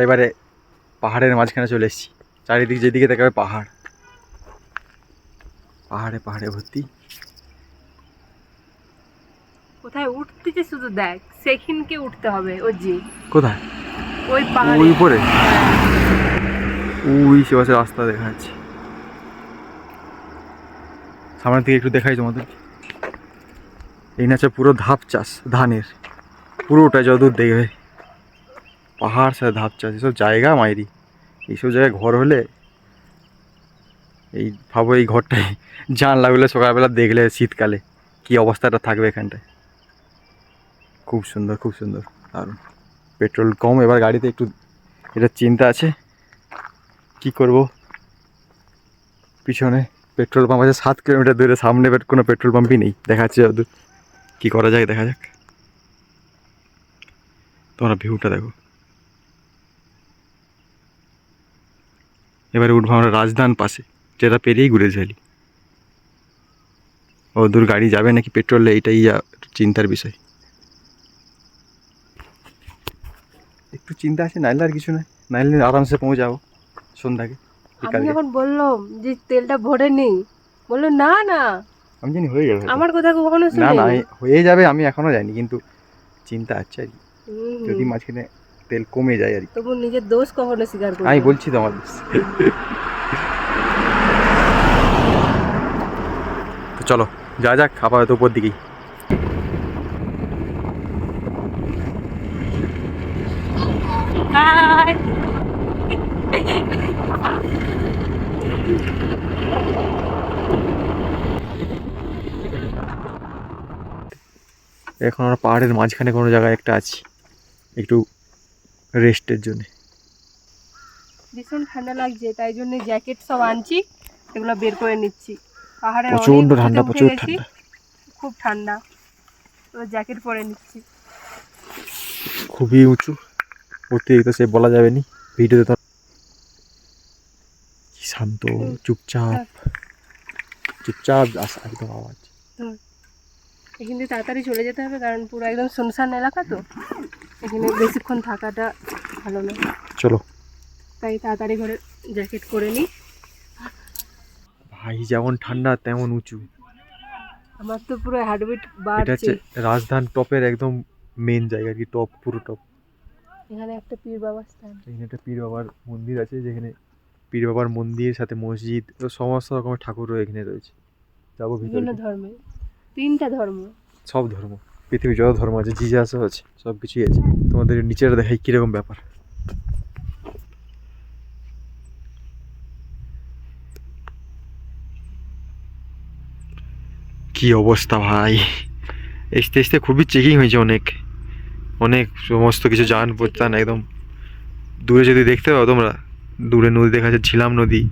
আমরা এবারে পাহাড়ের মাঝখানে চলে এসেছি। চারিদিক যেদিকে দেখাবে পাহাড়। পাহাড়ে পাহাড়ে ভর্তি। কোথায় উঠতেছে শুধু দেখ সেখানকে উঠতে হবে ওই যে। কোথায়? ওই পাহাড়ে। ওই উপরে? ওই সে পাশে রাস্তা দেখা যাচ্ছে। সামনের দিকে একটু দেখাই তোমাদের। এই নাচে পুরো ধাপ চাষ ধানের। পুরোটা যতদূর দেখবে। পাহাড় সাথে ধাপ চাষ এসব জায়গা মাইরি। এইসব জায়গায় ঘর হলে এই ভাবো এই ঘরটাই। জানলাগুলো সকালবেলা দেখলে শীতকালে, কি অবস্থাটা থাকবে এখানটায়। খুব সুন্দর খুব সুন্দর, দারুণ। পেট্রোল কম, এবার গাড়িতে একটু, এটা চিন্তা আছে। কি করব? পিছনে পেট্রোল পাম্প আছে, সাত কিলোমিটার দূরে, সামনে কোনো পেট্রোল পাম্পই নেই। দেখা যাচ্ছে যতদূর। কী করা যায়, দেখা যাক। তোমরা ভিউটা দেখো। এবারে উঠবো আমরা রাজধান পাশে যেটা পেরিয়েই ঘুরে ঝালি ও দূর গাড়ি যাবে নাকি পেট্রোলে এইটাই চিন্তার বিষয়। একটু চিন্তা আছে নাইলে আর কিছু নয় নাইলে আরামসে পৌঁছাবো সন্ধ্যাকে আমি যখন বললাম যে তেলটা ভরে নেই বলল না না। আমি জানি হয়ে যাবে আমার কথা কখনো না না হয়ে যাবে আমি এখনও জানি কিন্তু চিন্তা আছে আর কি। যদি মাঝখানে তেল কমে যায় আর কি। তবু নিজের দোষ কখনো স্বীকার করব আমি বলছি তো আমার তো চলো যা যাক আপাতত উপর দিকেই। এখন আমরা পাহাড়ের মাঝখানে কোনো জায়গায় একটা আছি। একটু রেস্টের জন্য। ভীষণ ঠান্ডা লাগছে তাই জন্য জ্যাকেট সব আনছি এগুলো বের করে নিচ্ছি। পাহাড়ে প্রচণ্ড অনেক ঠান্ডা প্রচুর ঠান্ডা। খুব ঠান্ডা। তো জ্যাকেট পরে নিচ্ছি। খুবই উঁচু অতিরিক্ত সে বলা যাবে নি ভিডিওতে তো শান্ত চুপচাপ চুপচাপ আস একদম আওয়াজ। এখান থেকে তাড়াতাড়ি চলে যেতে হবে কারণ পুরো একদম শুনশান এলাকা তো। এখানে বেশিক্ষণ থাকাটা ভালো না। চলো। তাই তাড়াতাড়ি করে জ্যাকেট করে নিই। ভাই যেমন ঠান্ডা তেমন উঁচু। আমার তো পুরো হার্টবিট এটা বাড়ছে। হচ্ছে রাজধান টপের একদম মেন জায়গা আর কি টপ পুরো টপ এখানে একটা পীর বাবার স্থান। এখানে একটা পীর বাবার মন্দির আছে যেখানে পীর বাবার মন্দির সাথে মসজিদ সমস্ত রকমের ঠাকুরও এখানে রয়েছে। যাব ভিতরে। বিভিন্ন ধর্মের। তিনটা ধর্ম। সব ধর্ম। পৃথিবীর যত ধর্ম আছে জিজাসও আছে সব কিছুই আছে। তোমাদের নিচের দেখাই কীরকম ব্যাপার? কি অবস্থা ভাই? আসতে আসতে খুবই চেকিং হয়েছে অনেক। অনেক সমস্ত কিছু যান পড়তান একদম। দূরে যদি দেখতে পাও তোমরা, দূরে নদী দেখা যাচ্ছে, ঝিলাম নদী।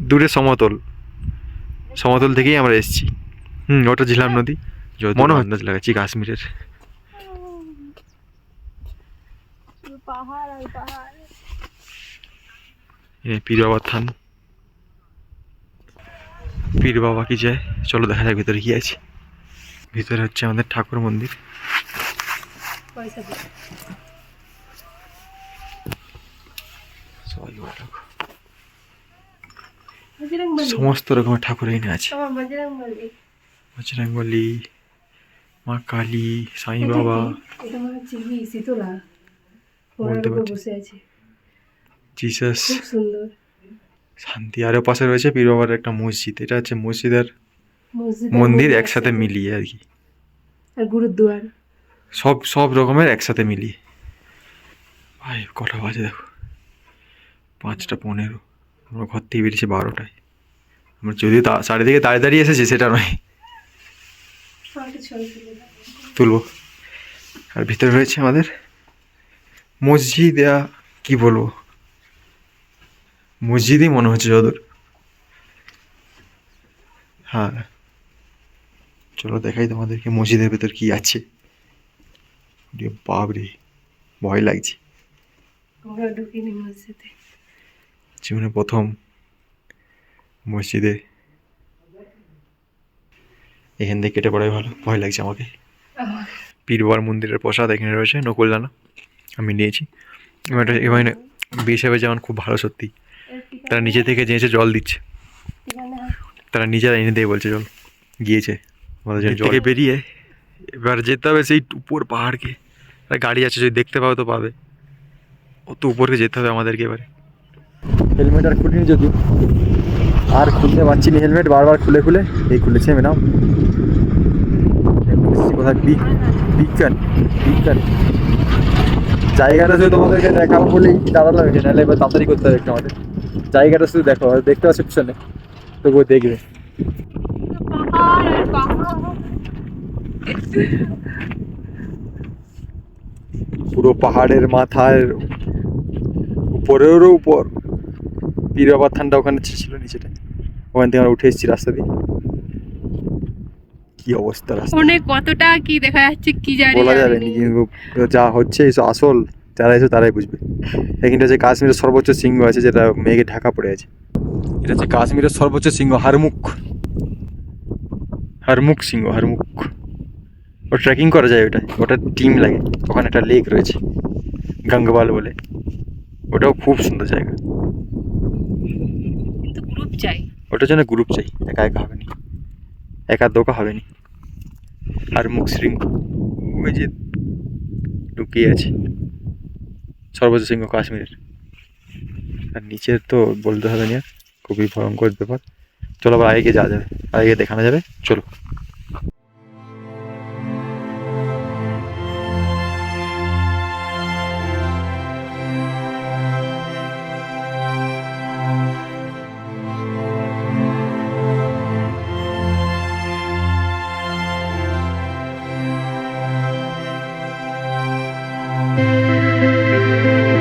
দূরে সমতল। সমতল থেকেই আমরা এসেছি। হুম, ওটা ঝিলাম নদী। মনে আন্দাজ লাগাচ্ছি কাশ্মীরের। পাহাড় আর পাহাড়। এ পীর বাবার থান। পীর বাবা কি যায় চলো দেখা যাক ভিতরে কি আছে। ভিতরে হচ্ছে আমাদের ঠাকুর মন্দির। সমস্ত রকমের ঠাকুর এখানে আছে। আমার বজরং বলি বজরংবলী। মা কালী সাই বাবা। শীতলা। বলতে উপর বসে আছে। জিসাস। সুন্দর। শান্তি। আর পাশে রয়েছে পীর বাবার একটা মসজিদ। এটা হচ্ছে মসজিদ আর মন্দির একসাথে মিলিয়ে আর কি। আর গুরুদুয়ার সব সব রকমের একসাথে মিলিয়ে। ভাই কটা বাজে দেখো। পাঁচটা পনেরো। আমরা ঘর থেকে বেরিয়েছি বারোটায়। আমরা সাড়ে থেকে দাঁড়িয়ে দাঁড়িয়ে এসেছি সেটা নয় আমাকে ছবি তুলে দাও। তুলবো। আর ভিতরে রয়েছে আমাদের মসজিদ কি বলব? মসজিদই মনে হচ্ছে যদুর হ্যাঁ। চলো দেখাই তোমাদেরকে মসজিদের ভেতর কি আছে। বাপরে ভয় লাগছে। জীবনে প্রথম মসজিদে। এখান থেকে কেটে পড়াই ভালো ভয় লাগছে আমাকে। পীরবার মন্দিরের প্রসাদ এখানে রয়েছে নকুলদানা আমি নিয়েছি। এবং এটা এখানে হিসেবে যেমন খুব ভালো সত্যি। তারা নিচে থেকে যেয়েছে জল দিচ্ছে। তারা নিজেরা এনে দিয়ে বলছে জল গিয়েছে। আমাদের জন্য থেকে বেরিয়ে এবার যেতে হবে সেই উপর পাহাড়কে। গাড়ি আছে যদি দেখতে পাও তো পাবে। অত উপরকে যেতে হবে আমাদেরকে এবারে। হেলমেট আর খুলিনি যদি আর খুলতে পারছি না হেলমেট বারবার খুলে খুলে এই খুলেছে আমি নাও। কোথায় বিজ্ঞান বিজ্ঞান। জায়গাটা শুধু তোমাদেরকে দেখাবো বলেই দাদা লাগছে নাহলে এবার তাড়াতাড়ি করতে হবে একটু আমাদের। জায়গাটা শুধু দেখো দেখতে পাচ্ছ পিছনে? তবুও দেখবে। পুরো পাহাড়ের মাথার উপরেরও উপর। পীর বাবার থানটা ওখানে ছিল নিচেটা। ওখান থেকে আমরা উঠে এসেছি রাস্তা দিয়ে। কি অবস্থা ফোনে কতটা কি দেখা যাচ্ছে কি জানি বলা যাবে না কিন্তু যা হচ্ছে এইসব আসল যারা এসে তারাই বুঝবে। এখানটা যে কাশ্মীরের সর্বোচ্চ সিংহ আছে যেটা মেঘে ঢাকা পড়ে আছে। এটা হচ্ছে কাশ্মীরের সর্বোচ্চ সিংহ হারমুখ। হারমুখ সিংহ হারমুখ। ও ট্রেকিং করা যায় ওটা। ওটা টিম লাগে। ওখানে একটা লেক রয়েছে গঙ্গবাল বলে। ওটাও খুব সুন্দর জায়গা। গ্রুপ চাই। ওটার জন্য গ্রুপ চাই। একা একা হবে না। একা দোকা হবে না। আর মুখ শৃঙ্গ ওই লুকিয়ে আছে। সর্বোচ্চ সিংহ কাশ্মীরের। আর নিচের তো বলতে হবে না, খুবই ভয়ঙ্কর ব্যাপার। চলো আবার আগে যাওয়া যাবে, আগে দেখানো যাবে। চলো। Música